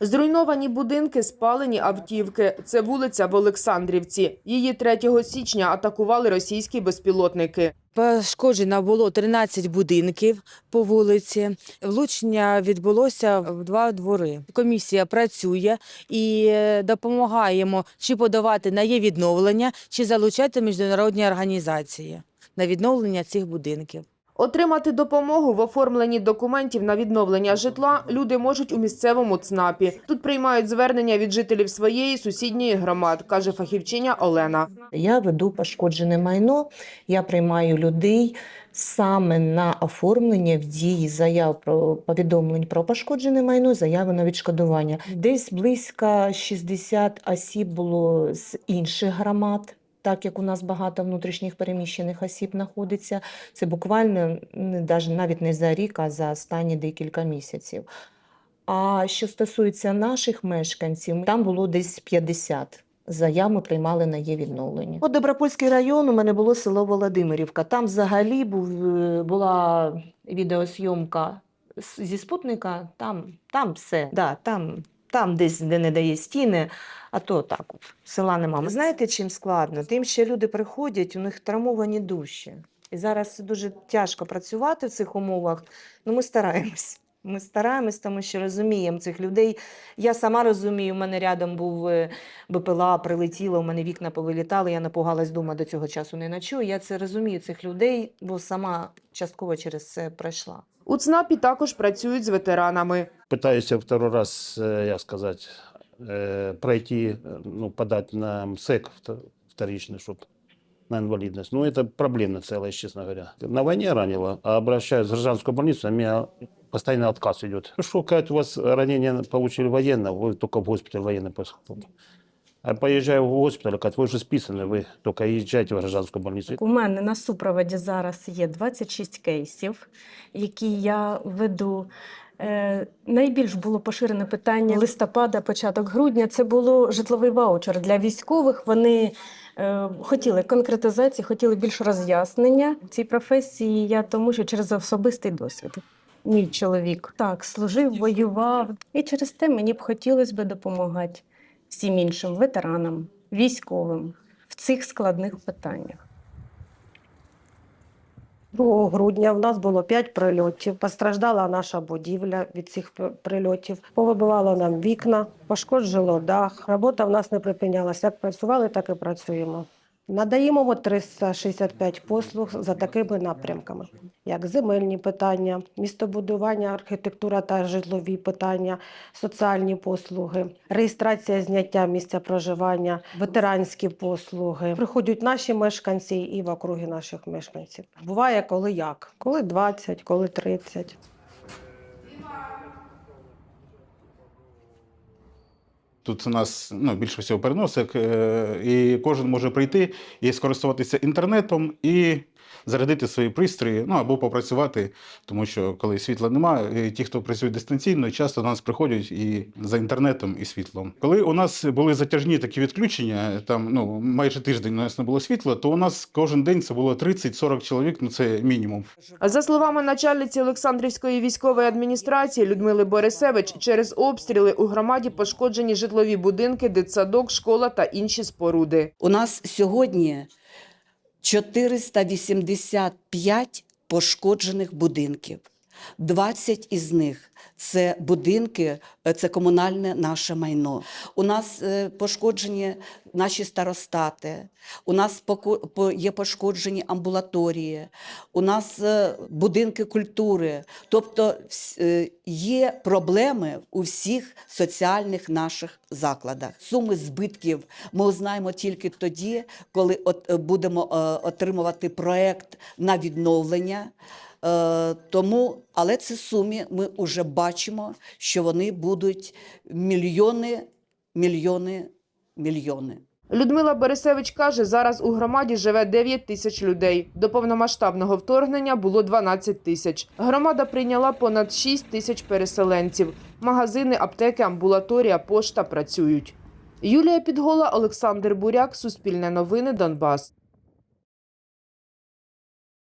Зруйновані будинки, спалені автівки. Це вулиця в Олександрівці. Її 3 січня атакували російські безпілотники. Пошкоджено було 13 будинків по вулиці. Влучення відбулося в два двори. Комісія працює і е, допомагаємо чи подавати на є відновлення, чи залучати міжнародні організації на відновлення цих будинків. Отримати допомогу в оформленні документів на відновлення житла люди можуть у місцевому ЦНАПі. Тут приймають звернення від жителів своєї сусідньої громад, каже фахівчиня Олена. Я веду пошкоджене майно, я приймаю людей саме на оформлення в дії заяв про повідомлень про пошкоджене майно, заяви на відшкодування. Десь близько 60 осіб було з інших громад. Так як у нас багато внутрішніх переміщених осіб знаходиться, це буквально навіть не за рік, а за останні декілька місяців. А що стосується наших мешканців, там було десь 50 заяв приймали на є відновлення. От Добропольський район у мене було село Володимирівка. Там взагалі був, е, була відеосйомка зі спутника. Там, там все, да, там, там десь, де не дає стіни, а то так, села нема. Знаєте, чим складно? Тим, що люди приходять, у них травмовані душі. І зараз дуже тяжко працювати в цих умовах. Ну, ми стараємось. Ми стараємось, тому що розуміємо цих людей. Я сама розумію, у мене рядом був е, БПЛА, прилетіло, у мене вікна повилітали, я напугалась дома до цього часу не ночую. Я це розумію цих людей, бо сама частково через це пройшла. У ЦНАПі також працюють з ветеранами. Пытаюсь второй раз, э, я сказать, э, пройти, э, ну, подать на МСЭК вто- вторичный, чтобы на инвалидность. Ну, это проблемно целая, честно говоря. На войне ранило, а обращаюсь в гражданскую больницу, а у меня постоянно отказ идет. Что, сказать, у вас ранение получили военно, вы только в госпиталь военный поступили. А поезжаю в госпиталь, говорят, вы уже списаны, вы только езжайте в гражданскую больницу. У мене на супроводі зараз є 26 кейсів, які я веду. Е, найбільш було поширене питання листопада, початок грудня. Це було житловий ваучер для військових. Вони е, хотіли конкретизації, хотіли більш роз'яснення в цій професії. Я тому, що через особистий досвід. Мій чоловік так служив, воював, і через те мені б хотілося б допомагати всім іншим ветеранам, військовим в цих складних питаннях. 2 грудня в нас було 5 прильотів. Постраждала наша будівля від цих прильотів. Повибивало нам вікна, пошкоджало дах. Робота в нас не припинялася. Як працювали, так і працюємо. Надаємо от 365 послуг за такими напрямками, як земельні питання, містобудування, архітектура та житлові питання, соціальні послуги, реєстрація зняття місця проживання, ветеранські послуги. Приходять наші мешканці і в округи наших мешканців. Буває коли як, коли 20, коли 30. Тут у нас ну, більше всього переносок, е, і кожен може прийти і скористуватися інтернетом і зарядити свої пристрої, ну або попрацювати, тому що коли світла немає, ті, хто працює дистанційно, часто до нас приходять і за інтернетом і світлом. Коли у нас були затяжні такі відключення, там ну майже тиждень у нас не було світла, то у нас кожен день це було 30-40 чоловік, ну це мінімум. За словами начальниці Олександрівської військової адміністрації Людмили Борисевич, через обстріли у громаді пошкоджені житлові будинки, дитсадок, школа та інші споруди. У нас сьогодні 485 пошкоджених будинків. 20 із них це будинки, е, це комунальне наше майно. У нас е, пошкоджені наші старостати, у нас є пошкоджені амбулаторії, у нас е, будинки культури. Тобто є проблеми у всіх соціальних наших закладах. Суми збитків ми узнаємо тільки тоді, коли от, будемо отримувати проект на відновлення. Е, Тому, але це суми ми вже бачимо, що вони будуть мільйони, мільйони, мільйони. Людмила Борисевич каже, зараз у громаді живе 9 тисяч людей. До повномасштабного вторгнення було 12 тисяч. Громада прийняла понад 6 тисяч переселенців. Магазини, аптеки, амбулаторія, пошта працюють. Юлія Підгола, Олександр Буряк, Суспільне новини, Донбас.